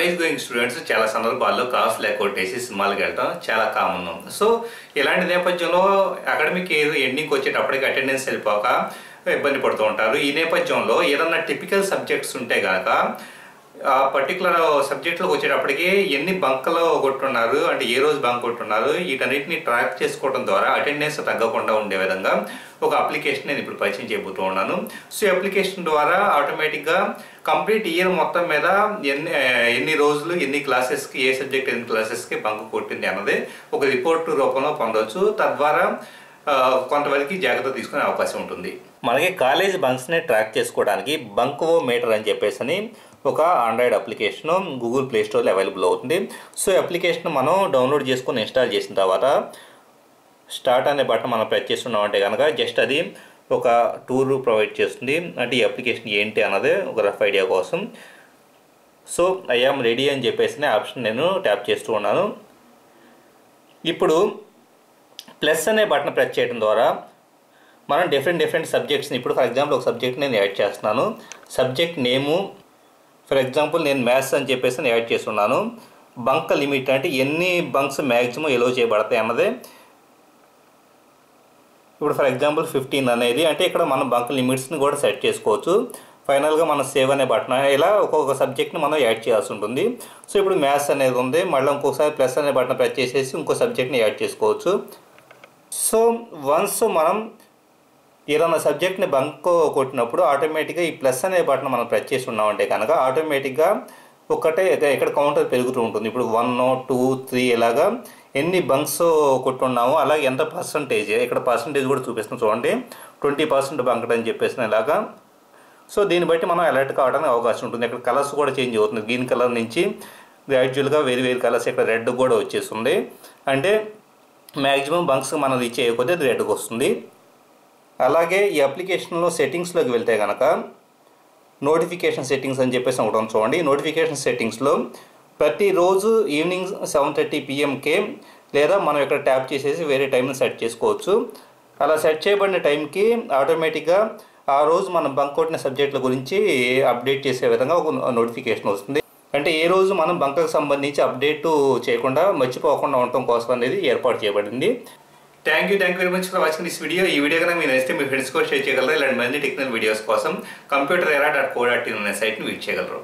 College going students చాలా సందర్భాల్లో class లేకొట్టేసి సినిమాలకు వెళ్ళటం చాలా కామన్ సో ఇలాంటి నేపథ్యంలో అకాడమిక్ ఇయర్ ఎండింగ్కి వచ్చేటప్పటికి అటెండెన్స్ వెళ్ళిపోక ఇబ్బంది పడుతూ ఉంటారు. ఈ నేపథ్యంలో ఏదన్నా టిపికల్ సబ్జెక్ట్స్ ఉంటే కనుక ఆ పర్టికులర్ సబ్జెక్ట్లోకి వచ్చేటప్పటికి ఎన్ని బంకలు కొట్టున్నారు అంటే ఏ రోజు బంక్ కొట్టున్నారు వీటన్నిటిని ట్రాక్ చేసుకోవడం ద్వారా అటెండెన్స్ తగ్గకుండా ఉండే విధంగా ఒక అప్లికేషన్ నేను ఇప్పుడు పరిచయం చేయబోతూ ఉన్నాను. సో ఈ అప్లికేషన్ ద్వారా ఆటోమేటిక్గా కంప్లీట్ ఇయర్ మొత్తం మీద ఎన్ని ఎన్ని రోజులు ఎన్ని క్లాసెస్కి ఏ సబ్జెక్ట్ ఎన్ని క్లాసెస్కి బంక్ కొట్టింది అన్నది ఒక రిపోర్ట్ రూపంలో పొందవచ్చు తద్వారా కొంతవరకు జాగ్రత్త తీసుకునే అవకాశం ఉంటుంది. మనకి కాలేజ్ బంక్స్ని ట్రాక్ చేసుకోవడానికి బంక్ ఓ మీటర్ అని చెప్పేసి ఒక ఆండ్రాయిడ్ అప్లికేషన్ గూగుల్ ప్లే స్టోర్లో అవైలబుల్ అవుతుంది. సో అప్లికేషన్ మనం డౌన్లోడ్ చేసుకొని ఇన్స్టాల్ చేసిన తర్వాత స్టార్ట్ అనే బటన్ మనం ప్రెస్ చేస్తున్నాం అంటే కనుక జస్ట్ అది ఒక టూర్ ప్రొవైడ్ చేస్తుంది. అంటే ఈ అప్లికేషన్ ఏంటి అన్నది ఒక రఫ్ ఐడియా కోసం. సో ఐఆమ్ రెడీ అని చెప్పేసి ఆప్షన్ నేను ట్యాప్ చేస్తూ ఉన్నాను. ఇప్పుడు ప్లస్ అనే బటన్ ప్రెస్ చేయడం ద్వారా మనం డిఫరెంట్ డిఫరెంట్ సబ్జెక్ట్స్ని ఇప్పుడు ఫర్ ఎగ్జాంపుల్ ఒక సబ్జెక్ట్ నేను యాడ్ చేస్తున్నాను. సబ్జెక్ట్ నేము ఫర్ ఎగ్జాంపుల్ నేను మ్యాథ్స్ అని చెప్పేసి నేను యాడ్ చేస్తున్నాను. బంక్ లిమిట్ అంటే ఎన్ని బంక్స్ మ్యాక్సిమం ఎలో చేయబడతాయి అన్నది. ఇప్పుడు ఫర్ ఎగ్జాంపుల్ ఫిఫ్టీన్ అనేది అంటే ఇక్కడ మనం బంక్ లిమిట్స్ని కూడా సెట్ చేసుకోవచ్చు. ఫైనల్గా మనం సేవ్ అనే బటన్ ఇలా ఒక్కొక్క సబ్జెక్ట్ని మనం యాడ్ చేయాల్సి ఉంటుంది. సో ఇప్పుడు మ్యాథ్స్ అనేది ఉంది. మళ్ళీ ఇంకొకసారి ప్లస్ అనే బటన్ ప్రెస్ చేసేసి ఇంకో సబ్జెక్ట్ని యాడ్ చేసుకోవచ్చు. సో వన్స్ మనం ఏదైనా సబ్జెక్ట్ని బంక్ కొట్టినప్పుడు ఆటోమేటిక్గా ఈ ప్లస్ అనే బటన్ మనం ప్రెస్ చేసి ఉన్నామంటే కనుక ఆటోమేటిక్గా ఒకటే ఇక్కడ కౌంటర్ పెరుగుతూ ఉంటుంది. ఇప్పుడు వన్ టూ త్రీ ఇలాగా ఎన్ని బంక్స్ కొట్టున్నామో అలాగే ఎంత పర్సంటేజ్ ఇక్కడ పర్సంటేజ్ కూడా చూపిస్తుంది చూడండి. ట్వంటీ పర్సెంట్ బంక్ అని చెప్పేసిన ఇలాగా. సో దీన్ని బట్టి మనం అలర్ట్ కావడానికి అవకాశం ఉంటుంది. ఇక్కడ కలర్స్ కూడా చేంజ్ అవుతుంది. గ్రీన్ కలర్ నుంచి గ్రాడ్యువల్గా వేరు వేరు కలర్స్ ఇక్కడ రెడ్ కూడా వచ్చేస్తుంది. అంటే మ్యాక్సిమం బంక్స్ మనం రీచ్ చేయకపోతే అది రెడ్కి వస్తుంది. అలాగే ఈ అప్లికేషన్లో సెట్టింగ్స్లోకి వెళ్తే కనుక నోటిఫికేషన్ సెట్టింగ్స్ అని చెప్పేసి ఒకటి చూడండి. నోటిఫికేషన్ సెట్టింగ్స్లో ప్రతిరోజు ఈవినింగ్ సెవెన్ థర్టీ పిఎంకే లేదా మనం ఇక్కడ ట్యాప్ చేసేసి వేరే టైంని సెట్ చేసుకోవచ్చు. అలా సెట్ చేయబడిన టైంకి ఆటోమేటిక్గా ఆ రోజు మనం బంక్ కొట్టిన సబ్జెక్టుల గురించి అప్డేట్ చేసే విధంగా ఒక నోటిఫికేషన్ వస్తుంది. అంటే ఏ రోజు మనం బంకకు సంబంధించి అప్డేట్ చేయకుండా మర్చిపోకుండా ఉండటం కోసం అనేది ఏర్పాటు చేయబడింది. Thank you thank you very much for watching this video ఈ వీడియో కనుక మీరు నచ్చితే మీ ఫ్రెండ్స్ కూడా షేర్ చేయగలరు? ఇలాంటి మంది టెక్నికల్ వీడియోస్ కోసం computer era dot co dot in అనే సైట్ని వీట్ చేయగలరు.